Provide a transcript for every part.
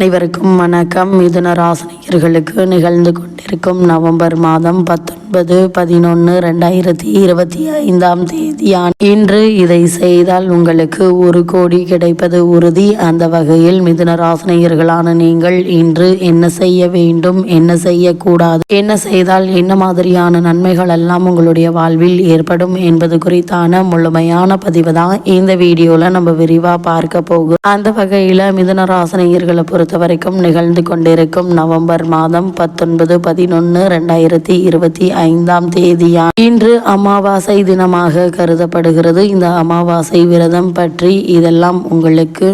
அனைவருக்கும் வணக்கம். மிதுன ராசினியர்களுக்கு நிகழ்ந்து கொண்டிருக்கும் நவம்பர் மாதம் பத்தொன்பது ஒன்பது பதினொன்று ரெண்டாயிரத்தி இருபத்தி ஐந்தாம் தேதியான் இன்று இதை செய்தால் உங்களுக்கு ஒரு கோடி கிடைப்பது உறுதி. அந்த வகையில் மிதுன ராசினியர்களான நீங்கள் இன்று என்ன செய்ய வேண்டும் என்ன செய்யக்கூடாது என்ன செய்தால் என்ன மாதிரியான நன்மைகள் எல்லாம் உங்களுடைய வாழ்வில் ஏற்படும் என்பது குறித்தான முழுமையான பதிவு தான் இந்த வீடியோல நம்ம விரிவா பார்க்க போகும் அந்த வகையில மிதுன ராசினியர்களை பொறுத்த வரைக்கும் நிகழ்ந்து கொண்டிருக்கும் நவம்பர் மாதம் பத்தொன்பது பதினொன்று ரெண்டாயிரத்தி இருபத்தி ஐந்தாம் தேதியா இன்று அமாவாசை தினமாக கருதப்படுகிறது. இந்த அமாவாசை விரதம் பற்றி இதெல்லாம் உங்களுக்கு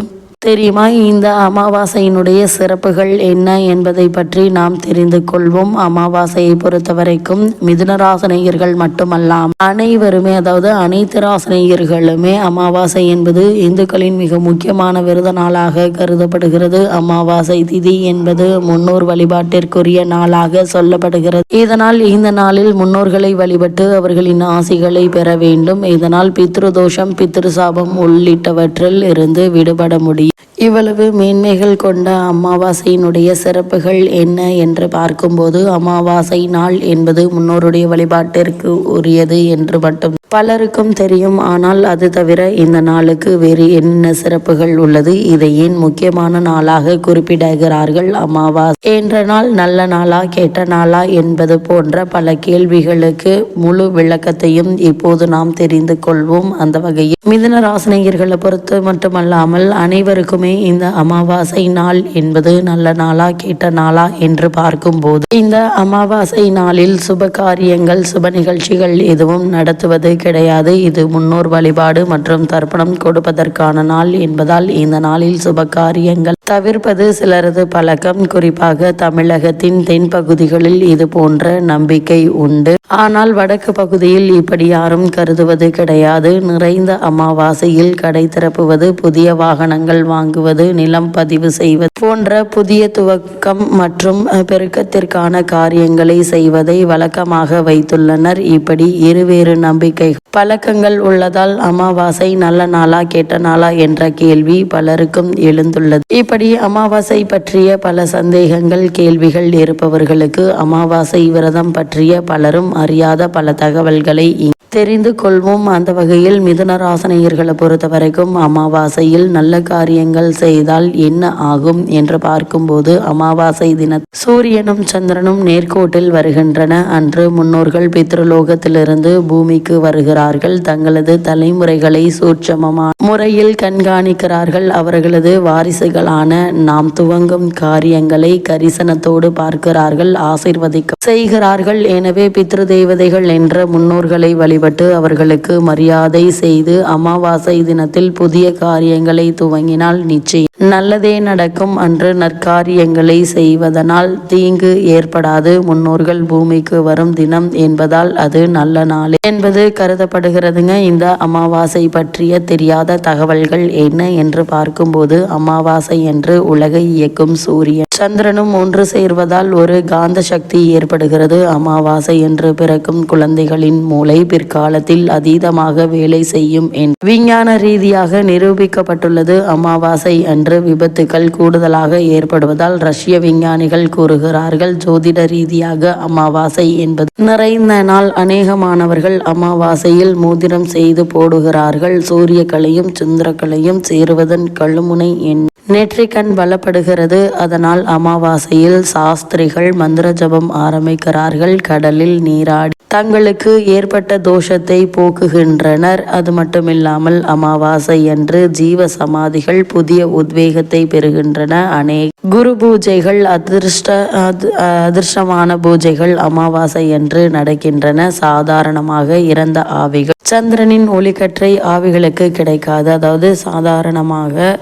தெரியுமா? இந்த அமாவாசையினுடைய சிறப்புகள் என்ன என்பதை பற்றி நாம் தெரிந்து கொள்வோம். அமாவாசையை பொறுத்த வரைக்கும் மிதுனராசனையர்கள் மட்டுமல்லாம். அனைவருமே அதாவது அனைத்து ராசனையர்களுமே அமாவாசை என்பது இந்துக்களின் மிக முக்கியமான விருத நாளாக கருதப்படுகிறது. அமாவாசை திதி என்பது முன்னோர் வழிபாட்டிற்குரிய நாளாக சொல்லப்படுகிறது. இதனால் இந்த நாளில் முன்னோர்களை வழிபட்டு அவர்களின் ஆசிகளை பெற வேண்டும். இதனால் பித்ருதோஷம் பித்ருசாபம் உள்ளிட்டவற்றில் இருந்து விடுபட முடியும். இவ்வளவு மேன்மைகள் கொண்ட அமாவாசையினுடைய சிறப்புகள் என்ன என்று பார்க்கும்போது அமாவாசை நாள் என்பது முன்னோருடைய வழிபாட்டிற்கு உரியது என்று மட்டும் பலருக்கும் தெரியும். ஆனால் அது தவிர இந்த நாளுக்கு வேறு என்ன சிறப்புகள் உள்ளது? இதை ஏன் முக்கியமான நாளாக குறிப்பிடுகிறார்கள் அமாவாசை? என்ற நாள் நல்ல நாளா கெட்ட நாளா என்பது போன்ற பல கேள்விகளுக்கு முழு விளக்கத்தையும் இப்போது நாம் தெரிந்து கொள்வோம். அந்த வகையில் மிதன ராசினியர்களை பொறுத்து மட்டுமல்லாமல் அனைவருக்குமே இந்த அமாவாசை நாள் என்பது நல்ல நாளா கெட்ட நாளா என்று பார்க்கும்போது இந்த அமாவாசை நாளில் சுப காரியங்கள் சுப நிகழ்ச்சிகள் எதுவும் நடத்துவது கிடையாது. இது முன்னோர் வழிபாடு மற்றும் தர்ப்பணம் கொடுப்பதற்கான நாள் என்பதால் இந்த நாளில் சுப காரியங்கள் தவிர்ப்பது சிலரது பழக்கம். குறிப்பாக தமிழகத்தின் தென்பகுதிகளில் இது போன்ற நம்பிக்கை உண்டு. ஆனால் வடக்கு பகுதியில் இப்படி யாரும் கருதுவது கிடையாது. நிறைந்த அமாவாசையில் கடை திறப்புவது புதிய வாகனங்கள் வாங்குவது நிலம் பதிவு செய்வது போன்ற புதிய துவக்கம் மற்றும் பெருக்கத்திற்கான காரியங்களை செய்வதை வழக்கமாக வைத்துள்ளனர். இப்படி இருவேறு நம்பிக்கை பழக்கங்கள் உள்ளதால் அமாவாசை நல்ல நாளா கெட்ட நாளா என்ற கேள்வி பலருக்கும் எழுந்துள்ளது. இப்படி அமாவாசை பற்றிய பல சந்தேகங்கள் கேள்விகள் இருப்பவர்களுக்கு அமாவாசை விரதம் பற்றிய பலரும் அறியாத பல தகவல்களை தெரிந்து கொள்வோம். அந்த வகையில் மிதுனராசனையர்களை பொறுத்த வரைக்கும் அமாவாசையில் நல்ல காரியங்கள் செய்தால் என்ன ஆகும் என்று பார்க்கும்போது அமாவாசை தின சூரியனும் சந்திரனும் நேர்கோட்டில் வருகின்றன. அன்று முன்னோர்கள் பித்ருலோகத்திலிருந்து பூமிக்கு வருகிறார்கள். தங்களது தலைமுறைகளை சூட்சமமான முறையில் கண்காணிக்கிறார்கள். அவர்களது வாரிசுகளான நாம் துவங்கும் காரியங்களை கரிசனத்தோடு பார்க்கிறார்கள். ஆசிர்வதிக்க செய்கிறார்கள். எனவே பித்ரு தேவதைகள் என்ற முன்னோர்களை வழி வழிபட்டு அவர்களுக்கு மரியாதை செய்து அமாவாசை தினத்தில் புதிய காரியங்களை துவங்கினால் நிச்சயம். நல்லதே நடக்கும் அன்று நற்காரியங்களை செய்வதனால் தீங்கு ஏற்படாது. முன்னோர்கள் பூமிக்கு வரும் தினம் என்பதால் அது நல்ல நாள் என்பது கருதப்படுகிறதுங்க. இந்த அமாவாசை பற்றிய தெரியாத தகவல்கள் என்ன என்று பார்க்கும்போது அமாவாசை என்று உலகை இயக்கும் சூரியன் சந்திரனும் ஒன்று சேர்வதால் ஒரு காந்த சக்தி ஏற்படுகிறது. அமாவாசை என்று பிறக்கும் குழந்தைகளின் மூளை பிற்காலத்தில் அதீதமாக வேலை செய்யும் என் விஞ்ஞான ரீதியாக நிரூபிக்கப்பட்டுள்ளது. அமாவாசை அன்று விபத்துக்கள் கூடுதலாக ஏற்படுவதால் ரஷ்ய விஞ்ஞானிகள் கூறுகிறார்கள். ஜோதிட ரீதியாக அமாவாசை என்பது நிறைந்த நாள். அநேகமானவர்கள் அமாவாசையில் மோதிரம் செய்து போடுகிறார்கள். சூரியக்கலையும் சந்திரக்கலையும் சேருவதன் கழுமுனை என் நெற்றிக்கண் பலப்படுகிறது அதனால் அமாவாசையில் சாஸ்திரிகள் மந்திர ஜபம் ஆரம்பிக்கிறார்கள். கடலில் நீராடி தங்களுக்கு ஏற்பட்ட தோஷத்தை போக்குகின்றனர். அது மட்டுமில்லாமல் அமாவாசை என்று ஜீவ சமாதிகள் புதிய உத்வேகத்தை பெறுகின்றன. அநேக குரு பூஜைகள் அதிர்ஷ்ட அதிர்ஷ்டமான பூஜைகள் அமாவாசை என்று நடக்கின்றன. சாதாரணமாக இறந்த ஆவிகள் சந்திரனின் ஒளிக்கற்றை ஆவிகளுக்கு கிடைக்காது. அதாவது சாதாரணமாக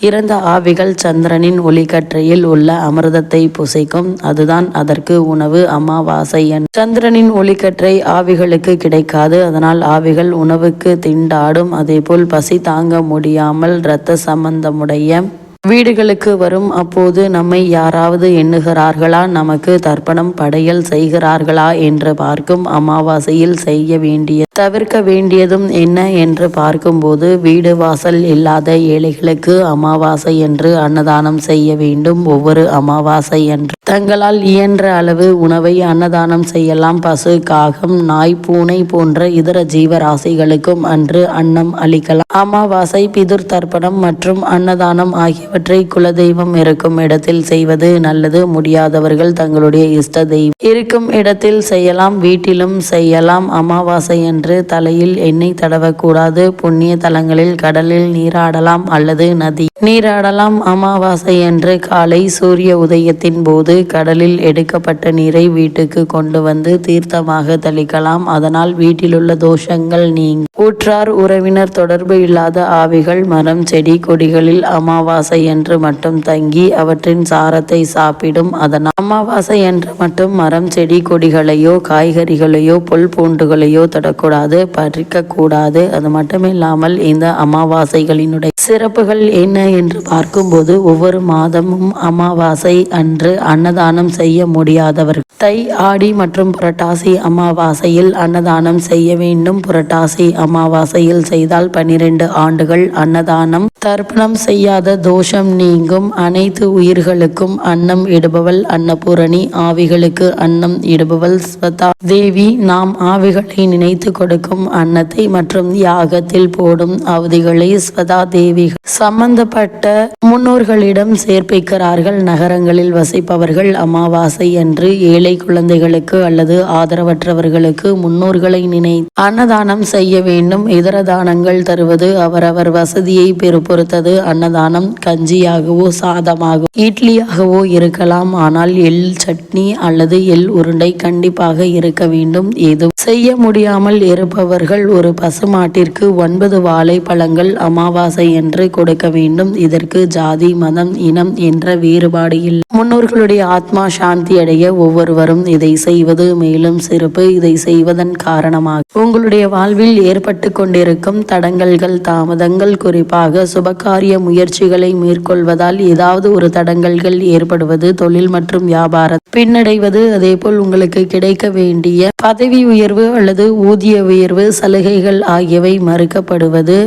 இறந்த ஆவிகள் சந்திரனின் ஒளிக்கற்றையில் உள்ள அமிர்தத்தை புசைக்கும். அதுதான் அதற்கு உணவு அமாவாசை என். சந்திரனின் ஒளிக்கற்றை ஆவிகளுக்கு கிடைக்காது. அதனால் ஆவிகள் உணவுக்கு திண்டாடும். அதேபோல் பசி தாங்க முடியாமல் இரத்த சம்பந்தமுடைய வீடுகளுக்கு வரும் அப்போது நம்மை யாராவது எண்ணுகிறார்களா? நமக்கு தர்ப்பணம் படையல் செய்கிறார்களா என்று பார்க்கும் அமாவாசையில் செய்ய வேண்டிய தவிர்க்க வேண்டியதும் என்ன என்று பார்க்கும்போது வீடு வாசல் இல்லாத ஏழைகளுக்கு அமாவாசை என்று அன்னதானம் செய்ய வேண்டும். ஒவ்வொரு அமாவாசை என்று தங்களால் இயன்ற அளவு உணவை அன்னதானம் செய்யலாம். பசு காகம் நாய் பூனை போன்ற இதர ஜீவராசிகளுக்கும் அன்று அன்னம் அளிக்கலாம். அமாவாசை பிதுர் தர்ப்பணம் மற்றும் அன்னதானம் ஆகியவற்றை குலதெய்வம் இருக்கும் இடத்தில் செய்வது நல்லது. முடியாதவர்கள் தங்களுடைய இஷ்ட தெய்வம் இருக்கும் இடத்தில் செய்யலாம். வீட்டிலும் செய்யலாம். அமாவாசை என்று தலையில் எண்ணெய் தடவக்கூடாது. புண்ணிய தலங்களில் கடலில் நீராடலாம் அல்லது நதி நீராடலாம். அமாவாசை என்று காலை சூரிய உதயத்தின் போது கடலில் எடுக்கப்பட்ட நீரை வீட்டுக்கு கொண்டு வந்து தீர்த்தமாக தெளிக்கலாம். அதனால் வீட்டிலுள்ள தோஷங்கள் நீங்க ஊற்றார் உறவினர் தொடர்பு இல்லாத ஆவிகள் மரம் செடி கொடிகளில் அமாவாசை என்று மட்டும் தங்கி அவற்றின் சாரத்தை சாப்பிடும் அதனால். அமாவாசை என்று மட்டும் மரம் செடி கொடிகளையோ காய்கறிகளையோ புல் பூண்டுகளையோ தொடக்கூடாது பறிக்கக்கூடாது. அது மட்டுமில்லாமல் இந்த அமாவாசைகளினுடைய சிறப்புகள் என்ன என்று பார்க்கும்போது ஒவ்வொரு மாதமும் அமாவாசை அன்று அன்னதானம் செய்ய முடியாதவர்கள். தை ஆடி மற்றும் புரட்டாசி அமாவாசையில் அன்னதானம் செய்ய வேண்டும். புரட்டாசி அமாவாசையில் செய்தால் பனிரெண்டு ஆண்டுகள் அன்னதானம். தர்ப்பணம் செய்யாத தோஷம் நீங்கும். அனைத்து உயிர்களுக்கும் அன்னம் இடுபவள் அன்னபூரணி. ஆவிகளுக்கு அன்னம் இடுபவள் ஸ்வதா. தேவி நாம் ஆவிகளை நினைத்து கொடுக்கும் அன்னத்தை மற்றும் யாகத்தில் போடும் அவதிகளை ஸ்வதா தேவி சம்பந்தப்பட்ட முன்னோர்களிடம் சேர்ப்பிக்கிறார்கள். நகரங்களில் வசிப்பவர்கள் அமாவாசை அன்று ஏழை குழந்தைகளுக்கு அல்லது ஆதரவற்றவர்களுக்கு முன்னோர்களை நினை அன்னதானம் செய்ய வேண்டும். இதர தானங்கள் தருவது அவரவர் வசதியை பெரு பொறுத்தது அன்னதானம் கஞ்சியாகவோ சாதமாகவோ இட்லியாகவோ இருக்கலாம். ஆனால் எள் சட்னி அல்லது எள் உருண்டை கண்டிப்பாக இருக்க வேண்டும். எதுவும் செய்ய முடியாமல் இருப்பவர்கள் ஒரு பசுமாட்டிற்கு ஒன்பது வாழைப்பழங்கள் அமாவாசை என்று கொடுக்க வேண்டும். இதற்கு ஜாதி மதம் இனம் என்ற வேறுபாடு இல்லை. முன்னோர்களுடைய ஆத்மா சாந்தி அடைய ஒவ்வொருவரும் இதை செய்வது மேலும் சிறப்பு. இதை செய்வதன் காரணமாக உங்களுடைய வாழ்வில் ஏற்பட்டு கொண்டிருக்கும் தடங்கல்கள் தாமதங்கள் குறிப்பாக சுபகாரிய முயற்சிகளை மேற்கொள்வதால் ஏதாவது ஒரு தடங்கல்கள் ஏற்படுவது தொழில் மற்றும் வியாபாரம் பின்னடைவது அதேபோல் உங்களுக்கு கிடைக்க வேண்டிய பதவி உயர்வு அல்லது ஊதிய உயர்வு சலுகைகள் ஆகியவை மறுக்கப்படுவது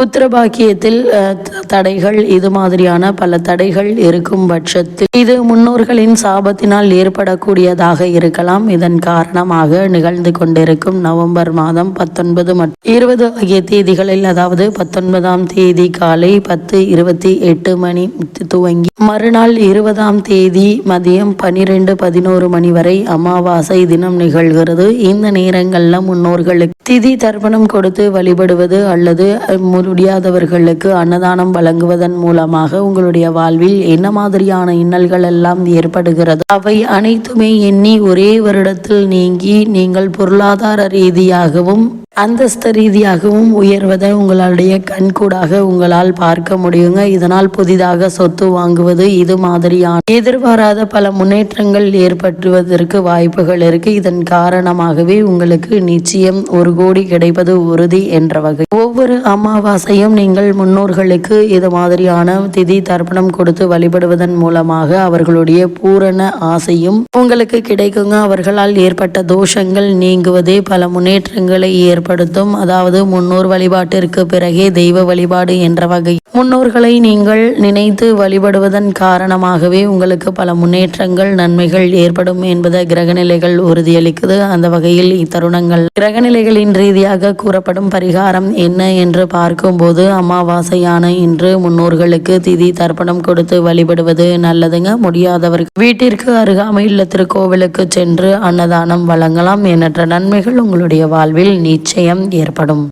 புத்திரபாக்கியத்தில் தடைகள் இது மாதிரியான பல தடைகள் இருக்கும் பட்சத்தில் இது முன்னோர்களின் சாபத்தினால் ஏற்படக்கூடியதாக இருக்கலாம். இதன் காரணமாக நிகழ்ந்து கொண்டிருக்கும் நவம்பர் மாதம் பத்தொன்பது மற்றும் இருபது ஆகிய தேதிகளில் அதாவது பத்தொன்பதாம் தேதி காலை பத்து இருபத்தி எட்டு மணி துவங்கி மறுநாள் இருபதாம் தேதி மதியம் பனிரெண்டு பதினோரு மணி வரை அமாவாசை தினம் நிகழ்கிறது. இந்த நேரங்களில் முன்னோர்களுக்கு திதி தர்ப்பணம் கொடுத்து வழிபடுவது அல்லது முடியாதவர்களுக்கு அன்னதானம் வழங்குவதன் மூலமாக உங்களுடைய வாழ்வில் என்ன மாதிரியான இன்னல்கள் எல்லாம் ஏற்படுகிறது? அவை அனைத்துமே எண்ணி ஒரே வருடத்தில் நீங்கி நீங்கள் பொருளாதார ரீதியாகவும் அந்தஸ்து ரீதியாகவும் உயர்வதை உங்களுடைய கண்கூடாக உங்களால் பார்க்க முடியுங்க. இதனால் புதிதாக சொத்து வாங்குவது இது மாதிரியான எதிர்பாராத பல முன்னேற்றங்கள் ஏற்பட்டுவதற்கு வாய்ப்புகள் இருக்கு. இதன் காரணமாகவே உங்களுக்கு நிச்சயம் ஒரு கோடி கிடைப்பது உறுதி என்ற வகை. ஒவ்வொரு அமாவாசையும் நீங்கள் முன்னோர்களுக்கு இது மாதிரியான திதி தர்ப்பணம் கொடுத்து வழிபடுவதன் மூலமாக அவர்களுடைய பூரண ஆசையும் உங்களுக்கு கிடைக்குங்க. அவர்களால் ஏற்பட்ட தோஷங்கள் நீங்குவதே பல முன்னேற்றங்களை ஏற்படுத்தும் அதாவது முன்னோர் வழிபாட்டிற்கு பிறகே தெய்வ வழிபாடு என்ற வகை. முன்னோர்களை நீங்கள் நினைத்து வழிபடுவதன் காரணமாகவே உங்களுக்கு பல முன்னேற்றங்கள் நன்மைகள் ஏற்படும் என்பதை கிரகநிலைகள் உறுதியளிக்குது. அந்த வகையில் இத்தருணங்கள். கிரகநிலைகளின் ரீதியாக கூறப்படும் பரிகாரம் என்ன என்று பார்க்கும்போது அமாவாசையான இன்று முன்னோர்களுக்கு திதி தர்ப்பணம் கொடுத்து வழிபடுவது நல்லதுங்க. முடியாதவர்கள் வீட்டிற்கு அருகாமையில் திருக்கோவிலுக்கு சென்று அன்னதானம் வழங்கலாம். எண்ணற்ற நன்மைகள் உங்களுடைய வாழ்வில் நீச்சல் நிச்சயம் ஏற்படும்.